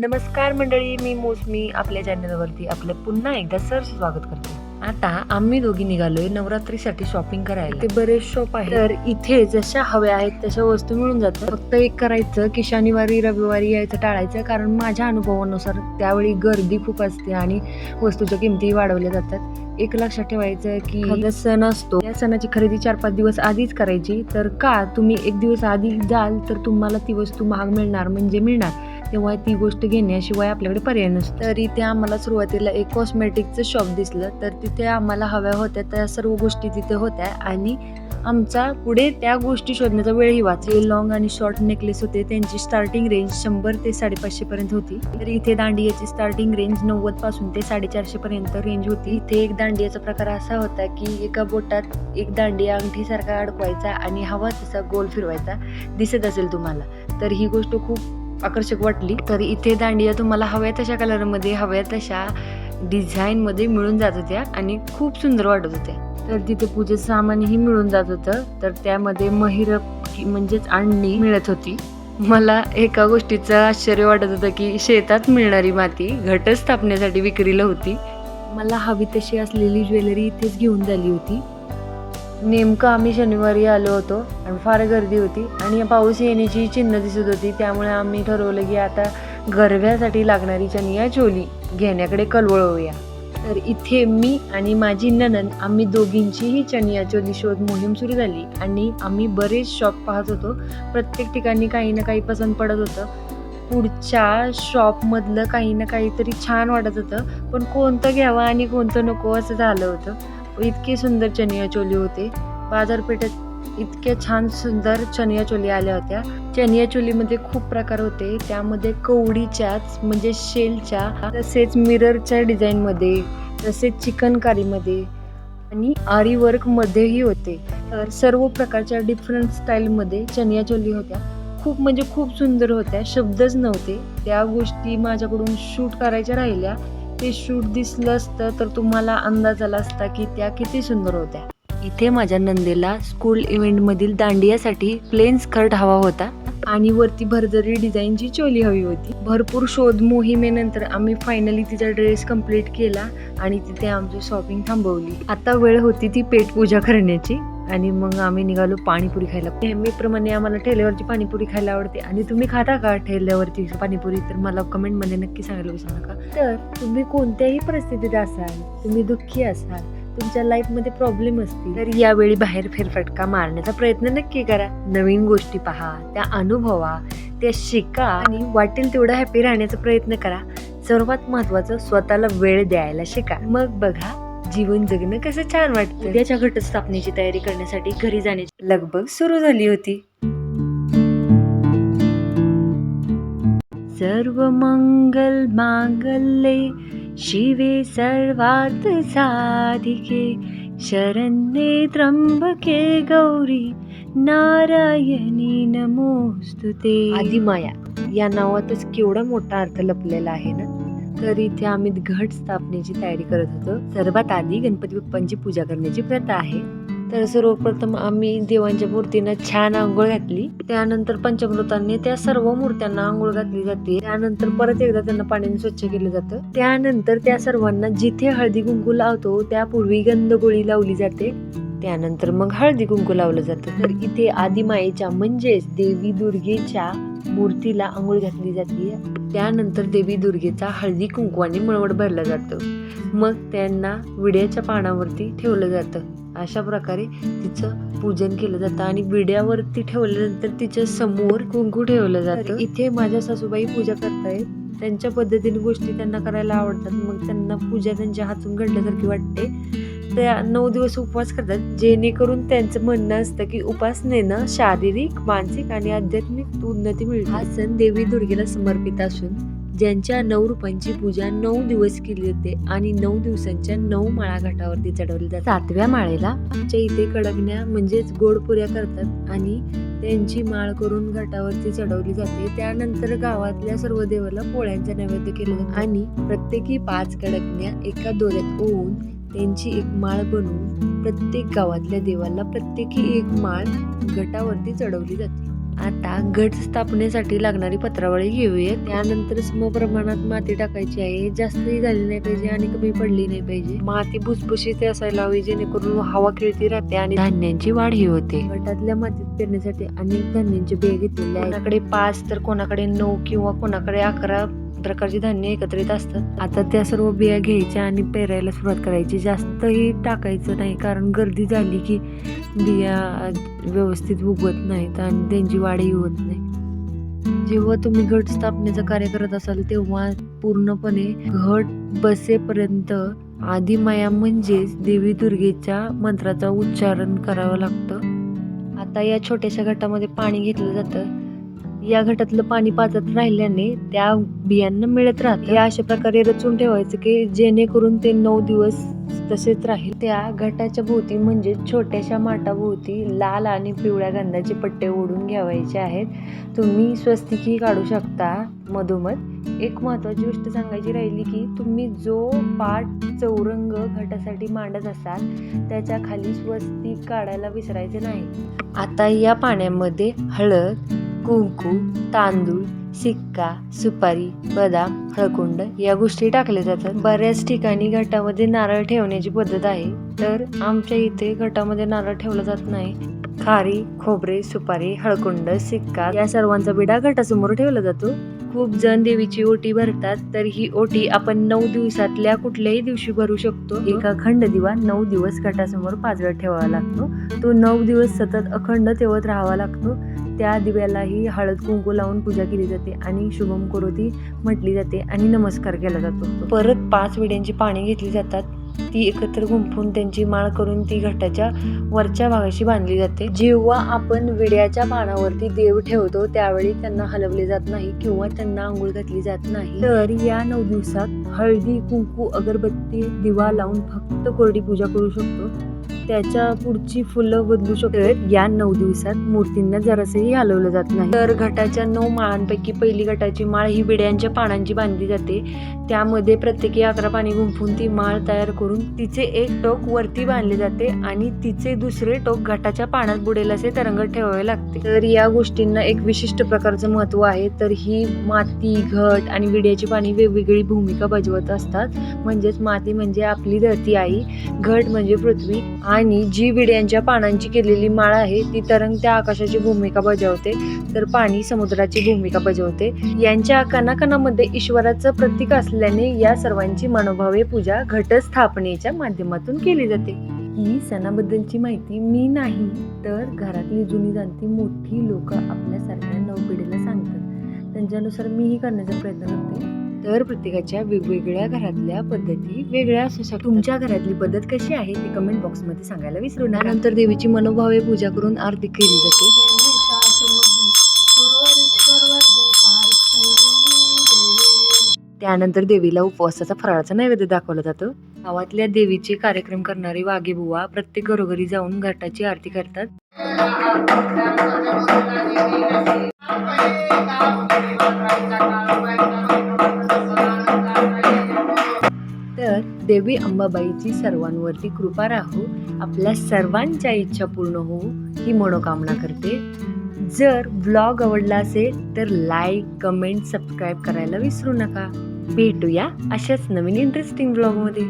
नमस्कार मंडळी मी मोसमी आपल्या चॅनलवरती आपलं पुन्हा एकदा सर स्वागत करते. आता आम्ही दोघी निघालोय नवरात्रीसाठी शॉपिंग करायला. ते बरेच शॉप आहे तर इथे जशा हव्या आहेत तशा वस्तू मिळून जातात. फक्त एक करायचं की शनिवारी रविवारी यायचं टाळायचं कारण माझ्या अनुभवानुसार त्यावेळी गर्दी खूप असते आणि वस्तूच्या किमती वाढवल्या जातात. एक लक्षात ठेवायचं की सण असतो. या सणाची खरेदी चार पाच दिवस आधीच करायची. तर का तुम्ही एक दिवस आधी जाल तर तुम्हाला ती वस्तू महाग मिळणार म्हणजे मिळणार. तेव्हा ती गोष्ट घेण्याशिवाय आपल्याकडे पर्याय नसतो. तर इथे आम्हाला सुरुवातीला एक कॉस्मेटिकचं शॉप दिसलं तर तिथे आम्हाला हव्या होत्या त्या सर्व गोष्टी तिथे होत्या आणि आमचा पुढे त्या गोष्टी शोधण्याचा वेळही वाचले. लॉंग आणि शॉर्ट नेकलेस होते त्यांची स्टार्टिंग रेंज शंभर ते साडेपाचशे पर्यंत होती. तर इथे दांडियाची स्टार्टिंग रेंज नव्वदपासून ते साडेचारशे पर्यंत रेंज होती. इथे एक दांडियाचा प्रकार असा होता की एका बोटात एक दांडिया अंगठीसारखा अडकवायचा आणि हवा तसा गोल फिरवायचा दिसत असेल तुम्हाला. तर ही गोष्ट खूप आकर्षक वाटली. तर इथे दांडिया तुम्हाला हव्या तशा कलरमध्ये हव्या तशा डिझाईनमध्ये मिळून जात होत्या आणि खूप सुंदर वाटत होत्या. तर तिथे पूजेचं सामानही मिळून जात होतं. तर त्यामध्ये महिरप की म्हणजेच आणणी मिळत होती. मला एका गोष्टीचं आश्चर्य वाटत होतं की शेतात मिळणारी माती घट स्थापण्यासाठी विक्रीला होती. मला हवी तशी असलेली ज्वेलरी इथेच घेऊन झाली होती. नेमकं आम्ही शनिवारी आलो होतो आणि फार गर्दी होती आणि पाऊस येण्याची चिन्ह दिसत होती. त्यामुळे आम्ही ठरवलं की आता गरव्यासाठी लागणारी चनिया चोली घेण्याकडे कलवळवूया तर इथे मी आणि माझी ननन आम्ही दोघींचीही चनिया चोली शोध मोहीम सुरू झाली आणि आम्ही बरेच शॉप पाहत होतो. प्रत्येक ठिकाणी काही ना काही पसंत पडत होतं. पुढच्या शॉपमधलं काही ना काहीतरी छान वाटत होतं. पण कोणतं घ्यावं आणि कोणतं नको असं झालं होतं. इतके सुंदर चनिया चोली होते. बाजारपेठेत इतक्या छान सुंदर चनिया चोली आल्या होत्या. चनिया चोलीमध्ये खूप प्रकार होते. त्यामध्ये कवडीच्याच म्हणजे शेलच्या तसेच मिररच्या डिझाईनमध्ये तसेच चिकनकारीमध्ये आणि आरी वर्कमध्येही होते. तर सर्व प्रकारच्या डिफरंट स्टाईलमध्ये चनिया चोली होत्या. खूप म्हणजे खूप सुंदर होत्या. शब्दच नव्हते. त्या गोष्टी माझ्याकडून शूट करायच्या राहिल्या. ते शूट दिसलं असतं तर तुम्हाला अंदाज आला असता की त्या किती सुंदर होत्या. इथे माझ्या नंदेला स्कूल इव्हेंटमधील दांडियासाठी प्लेन स्कर्ट हवा होता. आणि वरती भरजरी डिझाईनची चोली हवी होती. भरपूर शोध मोहिमेनंतर आम्ही फायनली तिचा ड्रेस कंप्लीट केला आणि तिथे आमची शॉपिंग थांबवली. आता वेळ होती ती पेट पूजा करण्याची आणि मग आम्ही निघालो पाणीपुरी खायला. नेहमीप्रमाणे आम्हाला ठेल्यावरची पाणीपुरी खायला आवडते आणि तुम्ही खाता का ठेल्यावरची पाणीपुरी? तर मला कमेंटमध्ये नक्की सांगायला विसरू नका तर तुम्ही कोणत्याही परिस्थितीत असाल तुम्ही दुःखी असाल तुमच्या लाईफमध्ये प्रॉब्लेम असतील. तर यावेळी बाहेर फेरफटका मारण्याचा प्रयत्न नक्की करा. नवीन गोष्टी पहा त्या अनुभवा त्या शिका आणि वाटेल तेवढा हॅपी राहण्याचा प्रयत्न करा. सर्वात महत्वाचं स्वतःला वेळ द्यायला शिका. मग बघा जीवन जगणं कसं छान वाटतं. उद्याच्या घटस्थापनेची तयारी करण्यासाठी घरी जाण्याची लगबग सुरू झाली होती. सर्व मंगल मांगल्ये शिवे सर्वात साधिके शरण्ये त्र्यंबके गौरी नारायणी नमोस्तुते आदिमाया या नावातच केवढा मोठा अर्थ लपलेला आहे ना? तर इथे आम्ही घट स्थापनेची तयारी करत होतो. सर्वात आधी गणपती बाप्पांची पूजा करण्याची प्रथा आहे. तर सर्वप्रथम आम्ही देवांच्या मूर्तींना छान आंघोळ घातली. त्यानंतर पंचमृतांनी त्या सर्व मूर्त्यांना आंघोळ घातली जाते. त्यानंतर परत एकदा त्यांना पाण्याने स्वच्छ केलं जातं. त्यानंतर त्या सर्वांना जिथे हळदी कुंकू लावतो त्यापूर्वी गंधगोळी लावली जाते. त्यानंतर मग हळदी कुंकू लावलं जातं. तर इथे आदिमायेच्या म्हणजेच देवी दुर्गेच्या मूर्तीला आंघोळ घातली जाते. त्यानंतर देवी दुर्गेचा हळदी कुंकवाने मळवड भरलं जातं. मग त्यांना विड्याच्या पानावरती ठेवलं जातं. अशा प्रकारे तिचं पूजन केलं जातं आणि विड्यावरती ठेवल्यानंतर तिच्या समोर कुंकू ठेवलं जातं. इथे माझ्या सासूबाई पूजा करतायत. त्यांच्या पद्धतीने गोष्टी त्यांना करायला आवडतात. मग त्यांना पूजा त्यांच्या हातून घडल्यासारखी वाटते. त्या नऊ दिवस उपवास करतात जेणेकरून त्यांचं म्हणणं असतं की उपासनेनं शारीरिक मानसिक आणि आध्यात्मिक उन्नती मिळते. हा सण देवी दुर्गेला समर्पित असून ज्यांच्या नऊ रूपांची पूजा नऊ दिवस केली जाते आणि नऊ दिवसांच्या नऊ माळा घाटावरती चढवली जाते. सातव्या माळेला आमच्या इथे कडकण्या म्हणजेच गोडपुऱ्या करतात आणि त्यांची माळ करून घाटावरती चढवली जाते. त्यानंतर गावातल्या सर्व देवाला पोळ्यांचा नैवेद्य केलं जातं आणि प्रत्येकी पाच कडकण्या एका दोऱ्यात ओवून त्यांची एक माळ बनवून प्रत्येक गावातल्या देवाला प्रत्येकी एक माळ घटावरती चढवली जाते. आता घट स्थापनेसाठी लागणारी पत्रावळी घेऊया त्यानंतर सम प्रमाणात माती टाकायची आहे. जास्तही झाली नाही पाहिजे आणि कमी पडली नाही पाहिजे. माती भुसभुशीत असायला हवी जेणेकरून हवा खेळती राहते आणि धान्यांची वाढ ही होते. गटातल्या मातीत पेरण्यासाठी अनेक धान्यांचे बिया घेतलेले आहेत. कोणाकडे पाच तर कोणाकडे नऊ किंवा कोणाकडे अकरा प्रकारची धान्य एकत्रित असतात. आता त्या सर्व बिया घ्यायच्या आणि पेरायला सुरुवात करायची. जास्तही टाकायचं नाही कारण गर्दी झाली की बिया व्यवस्थित उगवत नाहीत आणि त्यांची वाढही होत नाही. जेव्हा तुम्ही घट स्थापनेचं कार्य करत असाल तेव्हा पूर्णपणे घट बसेपर्यंत आदिमाया म्हणजेच देवी दुर्गेच्या मंत्राचा उच्चारण करावं लागतं. आता या छोट्याशा घटामध्ये पाणी घेतलं जातं. या घटातलं पाणी पाजत राहिल्याने त्या बियांना मिळत राहतं. हे अशा प्रकारे रचून ठेवायचं की जेणेकरून ते नऊ दिवस तसेच राहील. त्या घटाच्या भोवती म्हणजे छोट्याशा माटाभोवती लाल आणि पिवळ्या गंधाचे पट्टे ओढून घ्यावायचे आहेत. तुम्ही स्वस्तिकी काढू शकता मधोमध. एक महत्वाची गोष्ट सांगायची राहिली की तुम्ही जो पाठ चौरंग घटासाठी मांडत असाल त्याच्याखाली स्वस्तिक काढायला विसरायचे नाही. आता या पाण्यामध्ये हळद कुंकू तांदूळ सिक्का सुपारी बदाम हळकुंड या गोष्टी टाकल्या जातात. बऱ्याच ठिकाणी घटामध्ये नारळ ठेवण्याची पद्धत आहे. तर आमच्या इथे घटामध्ये नारळ ठेवला जात नाही. खारी खोबरे सुपारी हळकुंड सिक्का या सर्वांचा बिडा घटासमोर ठेवला जातो. खूप जण देवीची ओटी भरतात तर ही ओटी आपण नऊ दिवसातल्या कुठल्याही दिवशी भरू शकतो. एका अखंड दिवा नऊ दिवस घटासमोर पाजळत ठेवावा लागतो. तो नऊ दिवस सतत अखंड ठेवत राहावा लागतो. त्या दिव्यालाही हळद कुंकू लावून पूजा केली जाते आणि शुभम करोती म्हटली जाते आणि नमस्कार केला जातो. परत पाच विड्यांची पाणी घेतली जातात. ती एकत्र गुंफून त्यांची माळ करून ती घटाच्या वरच्या भागाशी बांधली जाते. जेव्हा आपण विड्याच्या पानावरती देव ठेवतो त्यावेळी त्यांना हलवले जात नाही किंवा त्यांना आंघोळ घातली जात नाही. तर या नऊ दिवसात हळदी कुंकू अगरबत्ती दिवा लावून फक्त कोरडी पूजा करू शकतो. त्याच्या पुढची फुलं बदलू शकतो या नऊ दिवसात मूर्तींना जरासही हलवलं जात नाही. तर घटाच्या नऊ माळांपैकी पहिली घटाची माळ ही विड्यांच्या पानांची बांधली जाते. त्यामध्ये प्रत्येकी अकरा पाणी गुंफून ती माळ तयार करून तिचे एक टोक वरती बांधले जाते आणि तिचे दुसरे टोक घटाच्या पाण्यात बुडेल असे तरंगत ठेवावे लागते. तर या गोष्टींना एक विशिष्ट प्रकारचं महत्त्व आहे. तर ही माती घट आणि विड्याची पाणी वेगवेगळी भूमिका बजावत असतात. म्हणजेच माती म्हणजे आपली धरती आई घट म्हणजे पृथ्वी आणि जी विड्यांच्या पानांची केलेली माळ आहे ती तरंग त्या आकाशाची भूमिका बजावते. तर पाणी समुद्राची भूमिका बजावते. यांच्या कणाकणामध्ये ईश्वराचं प्रतीक असल्याने या सर्वांची मनोभावे पूजा घटस्थापनेच्या माध्यमातून केली जाते. ही सणाबद्दलची माहिती मी नाही तर घरातली जुनी जाणती मोठी लोक आपल्यासारख्या नवपिढीला सांगतात. त्यांच्यानुसार मीही करण्याचा प्रयत्न करते. तर प्रत्येकाच्या वेगवेगळ्या घरातल्या पद्धती वेगळ्या असू शकतात. तुमच्या घरातली पद्धत कशी आहे ती कमेंट बॉक्समध्ये सांगायला विसरू नका. नंतर देवीची मनोभावे पूजा करून आरती केली जाते. त्यानंतर देवीला उपवासाचा फराळाचा नैवेद्य दाखवला जातो. गावातल्या देवीचे कार्यक्रम करणारी वाघेबुवा प्रत्येक घरोघरी जाऊन घाटाची आरती करतात. तर देवी अंबाबाईची सर्वांवरती कृपा राहू आपल्या सर्वांच्या इच्छा पूर्ण होऊ ही मनोकामना करते. जर ब्लॉग आवडला असेल तर लाईक कमेंट सबस्क्राईब करायला विसरू नका. भेटूया अशाच नवीन इंटरेस्टिंग ब्लॉगमध्ये